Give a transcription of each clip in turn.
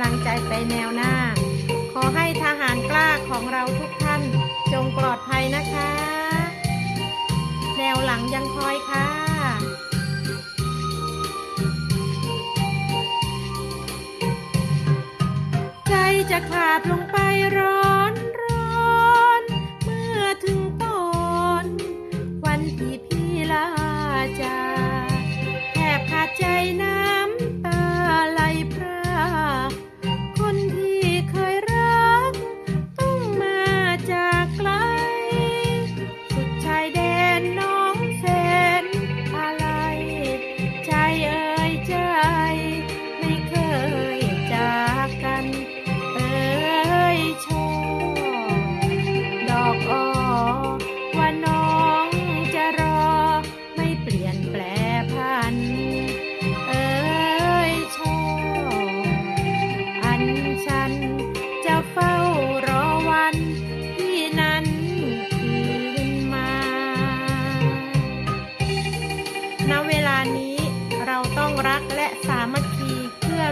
ำลังใจไปแนวหน้า ขอให้ทหารกล้าของเราทุกท่านจงปลอดภัยนะคะ แนวหลังยังคอยค่ะ ใจจะขาดลงไปรอ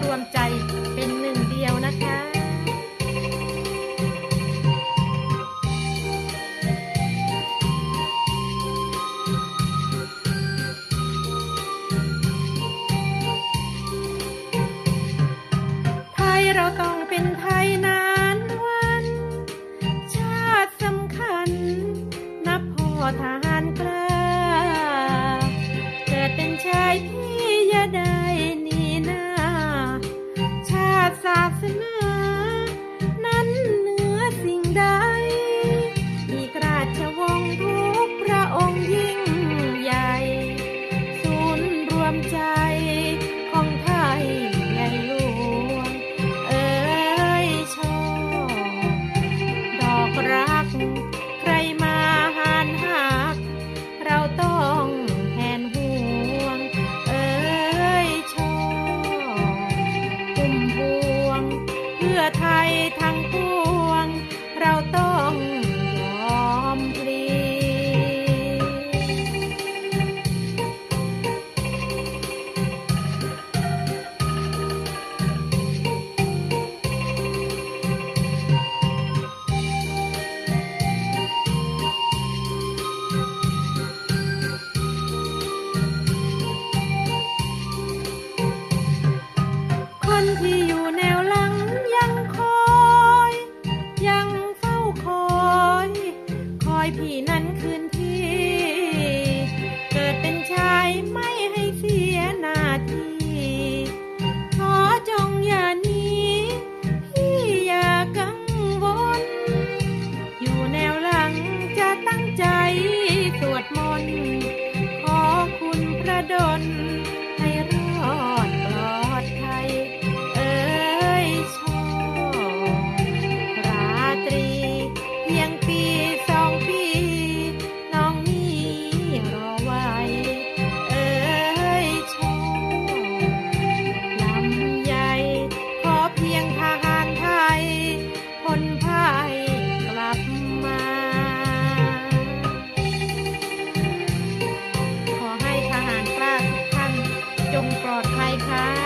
รวมใจเป็นหนึ่งเดียวนะคะไทยเราต้องเป็นไทยนานวันชาติสำคัญนับพอทหารกล้าเกิดเป็นชายพี คนที่อยู่แนวหลังยังคอย ยังเฝ้าคอย คอยพี่นั้น ค่ะ